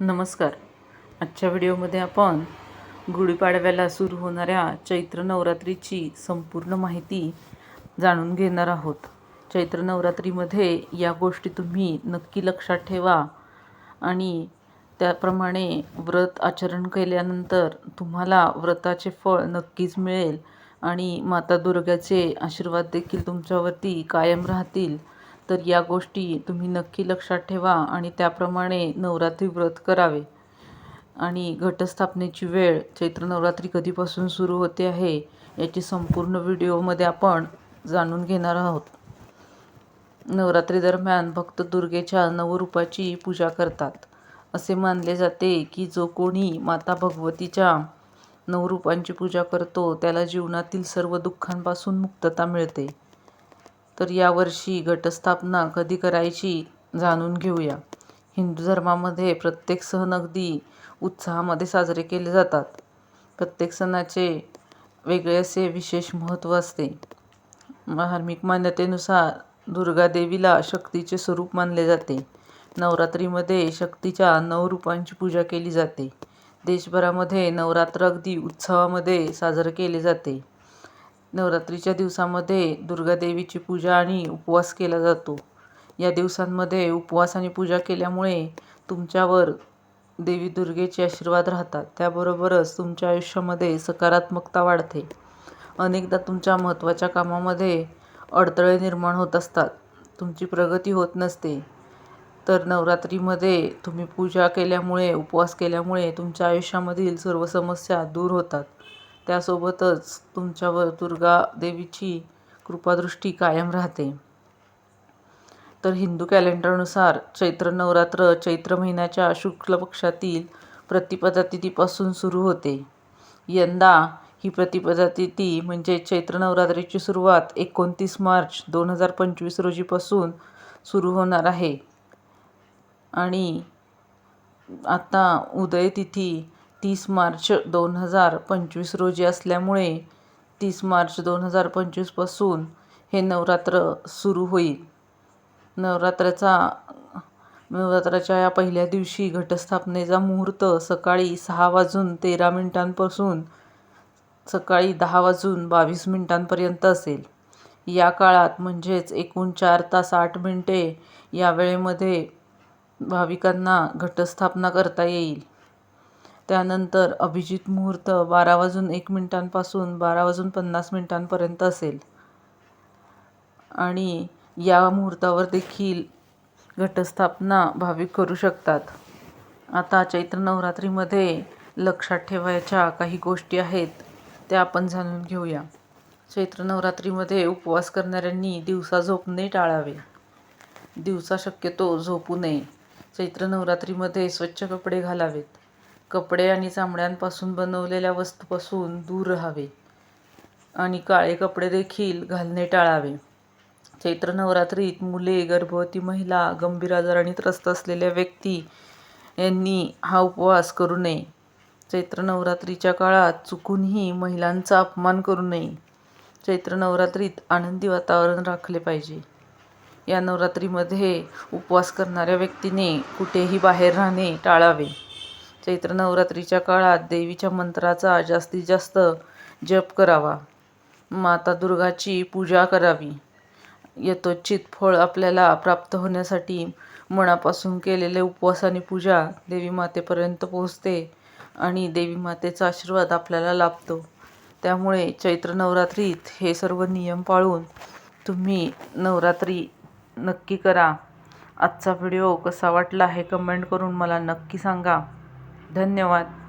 नमस्कार. आजच्या व्हिडिओमध्ये आपण गुढीपाडव्याला सुरू होणाऱ्या चैत्र नवरात्रीची संपूर्ण माहिती जाणून घेणार आहोत. चैत्र नवरात्रीमध्ये या गोष्टी तुम्ही नक्की लक्षात ठेवा आणि त्याप्रमाणे व्रत आचरण केल्यानंतर तुम्हाला व्रताचे फळ नक्कीच मिळेल आणि माता दुर्गाचे आशीर्वाद देखील तुमच्यावरती कायम राहतील. तर या गोष्टी तुम्ही नक्की लक्षात ठेवा आणि त्याप्रमाणे नवरात्री व्रत करावे. आणि घटस्थापनेची वेळ चैत्र नवरात्री कधीपासून सुरू होते आहे याची संपूर्ण व्हिडिओमध्ये आपण जाणून घेणार आहोत. नवरात्री दरम्यान भक्त दुर्गेच्या नवरूपाची पूजा करतात. असे मानले जाते की जो कोणी माता भगवतीच्या नवरूपांची पूजा करतो त्याला जीवनातील सर्व दुःखांपासून मुक्तता मिळते. तर यावर्षी घटस्थापना कधी करायची जाणून घेऊया. हिंदू धर्मामध्ये प्रत्येक सण अगदी उत्साहामध्ये साजरे केले जातात. प्रत्येक सणाचे वेगळे असे विशेष महत्त्व असते. धार्मिक मान्यतेनुसार दुर्गा देवीला शक्तीचे स्वरूप मानले जाते. नवरात्रीमध्ये शक्तीच्या नऊ रूपांची पूजा केली जाते. देशभरामध्ये नवरात्र अगदी उत्सवामध्ये साजरे केले जाते. नवरात्रीच्या दिवसामध्ये दुर्गादेवीची पूजा आणि उपवास केला जातो. या दिवसांमध्ये उपवास आणि पूजा केल्यामुळे तुमच्यावर देवी दुर्गेचे आशीर्वाद राहतात. त्याबरोबरच तुमच्या आयुष्यामध्ये सकारात्मकता वाढते. अनेकदा तुमच्या महत्त्वाच्या कामामध्ये अडथळे निर्माण होत असतात. तुमची प्रगती होत नसते. तर नवरात्रीमध्ये तुम्ही पूजा केल्यामुळे उपवास केल्यामुळे तुमच्या आयुष्यामधील सर्व समस्या दूर होतात. त्यासोबतच तुमच्यावर दुर्गा देवीची कृपादृष्टी कायम राहते. तर हिंदू कॅलेंडरनुसार चैत्र नवरात्र चैत्र महिन्याच्या शुक्ल पक्षातील प्रतिपदा तिथीपासून सुरू होते. यंदा ही प्रतिपदा तिथी म्हणजे चैत्र नवरात्रीची सुरुवात एकोणतीस मार्च दोन हजार पंचवीस रोजीपासून सुरू होणार आहे. आणि आता उदय तिथी तीस मार्च दोन हजार पंचवीस रोजी असल्यामुळे तीस मार्च दोन हजार पंचवीसपासून हे नवरात्र सुरू होईल. नवरात्राचा नवरात्राच्या या पहिल्या दिवशी घटस्थापनेचा मुहूर्त सकाळी सहा वाजून तेरा मिनिटांपासून सकाळी दहा वाजून बावीस मिनिटांपर्यंत असेल. या काळात म्हणजेच एकूण चार तास आठ मिनिटे या वेळेमध्ये भाविकांना घटस्थापना करता येईल. त्यानंतर अभिजित मुहूर्त बारा वाजून एक मिनिटांपासून बारा वाजून पन्नास मिनिटांपर्यंत असेल. आणि या मुहूर्तावर देखील घटस्थापना भाविक करू शकतात. आता चैत्र नवरात्रीमध्ये लक्षात ठेवायच्या काही गोष्टी आहेत त्या आपण जाणून घेऊया. चैत्र नवरात्रीमध्ये उपवास करणाऱ्यांनी दिवसा झोपणे टाळावे. दिवसा शक्यतो झोपू नये. चैत्र नवरात्रीमध्ये स्वच्छ कपडे घालावेत. कपडे आणि चामड्यांपासून बनवलेल्या वस्तूपासून दूर राहावे आणि काळे कपडे देखील घालणे टाळावे. चैत्र नवरात्रीत मुले गर्भवती महिला गंभीर आजाराने त्रस्त असलेल्या व्यक्ती यांनी हा उपवास करू नये. चैत्र नवरात्रीच्या काळात चुकूनही महिलांचा अपमान करू नये. चैत्र नवरात्रीत आनंदी वातावरण राखले पाहिजे. या नवरात्रीमध्ये उपवास करणाऱ्या व्यक्तीने कुठेही बाहेर राहणे टाळावे. चैत्र नवरात्रीच्या काळात देवीच्या मंत्राचा जास्तीत जास्त जप करावा. माता दुर्गाची पूजा करावी. यथोचित फळ आपल्याला प्राप्त होण्यासाठी मनापासून केलेले उपवास आणि पूजा देवी मातेपर्यंत पोहोचते आणि देवी मातेचा आशीर्वाद आपल्याला लाभतो. त्यामुळे चैत्र नवरात्रीत हे सर्व नियम पाळून तुम्ही नवरात्री नक्की करा. आजचा व्हिडिओ कसा वाटला हे कमेंट करून मला नक्की सांगा. धन्यवाद.